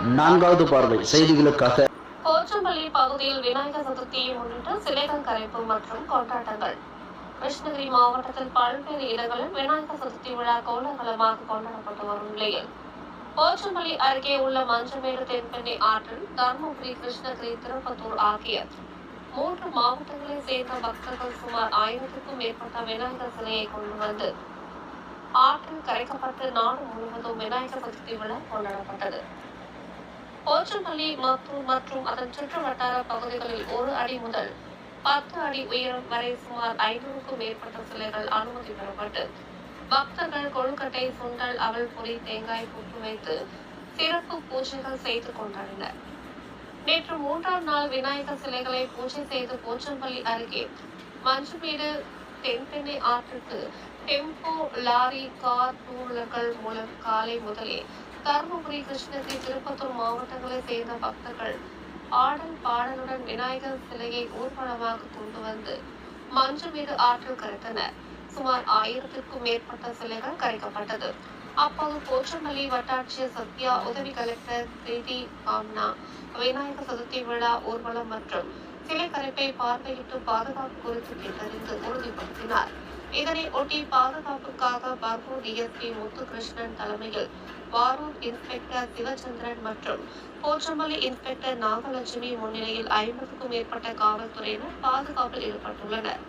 நான்காவது பார்வை செய்திகளுக்காக. போச்சம்பள்ளி பகுதியில் விநாயகர் சதுர்த்தியை முன்னிட்டு சிலைகள் கரைப்பு மற்றும் கொண்டாட்டங்கள். கிருஷ்ணகிரி மாவட்டத்தில் பல்வேறு இடங்களில் விநாயகர் சதுர்த்தி விழா கோலாகலமாக கொண்டாடப்பட்டு வரும் நிலையில் போச்சம்பள்ளி அருகே உள்ள மஞ்சமேடு தென்பெண்ணை ஆற்றில் தருமபுரி கிருஷ்ணகிரி திருப்பத்தூர் ஆகிய மூன்று மாவட்டங்களைச் சேர்ந்த பக்தர்கள் சுமார் ஆயிரத்துக்கும் மேற்பட்ட விநாயகர் சிலையை கொண்டு வந்து ஆற்றில் கரைக்கப்பட்டு நாடு முழுவதும் விநாயகர் சதுர்த்தி விழா கொண்டாடப்பட்டது. போச்சம்பள்ளி மத்தூர் மற்றும் அதன் சுற்று வட்டார பகுதிகளில் ஒரு அடி முதல் பத்து அடி உயரம் வரை சுமார் ஐநூறுக்கும் மேற்பட்ட சிலைகள் அனுமதி பெறப்பட்டு பக்தர்கள் கொழுக்கட்டை சுண்டல் அவல் பொரி தேங்காய் புற்று வைத்து சிறப்பு பூஜைகள் செய்து கொண்டாடினர் நேற்று மூன்றாம் நாள் விநாயகர் சிலைகளை பூஜை செய்து போச்சம்பள்ளி அருகே மஞ்சுமீடு தென்பெண்ணை ஆற்றுக்கு டெம்போ லாரி கார் டூ வீலர்கள் மூலம் காலை முதலே தருமபுரி கிருஷ்ணகிரி திருப்பத்தூர் மாவட்டங்களைச் சேர்ந்த பக்தர்கள் ஆடல் பாடலுடன் விநாயகர் சிலையை ஊர்வலமாக கொண்டு வந்து மஞ்சள் மீது ஆற்றில் கரைத்தனர். சுமார் ஆயிரத்திற்கும் மேற்பட்ட சிலைகள் கரைக்கப்பட்டது. அப்போது போச்சம்பள்ளி வட்டாட்சியர் சத்யா உதவி கலெக்டர் பிரீதி ஆம்னா விநாயகர் சதுர்த்தி விழா ஊர்வலம் மற்றும் சிலை கரைப்பை பார்வையிட்டு பாதுகாப்பு குறித்து கேட்டறிந்து உறுதிப்படுத்தினார். இதனை ஒட்டி பாதுகாப்புக்காக பர்கூர் டிஎஸ்பி முத்துகிருஷ்ணன் தலைமையில் வாரூர் இன்ஸ்பெக்டர் சிவச்சந்திரன் மற்றும் போச்சம்பள்ளி இன்ஸ்பெக்டர் நாகலட்சுமி முன்னிலையில் ஐம்பதுக்கும் மேற்பட்ட காவல்துறையினர் பாதுகாப்பில் ஈடுபட்டுள்ளனர்.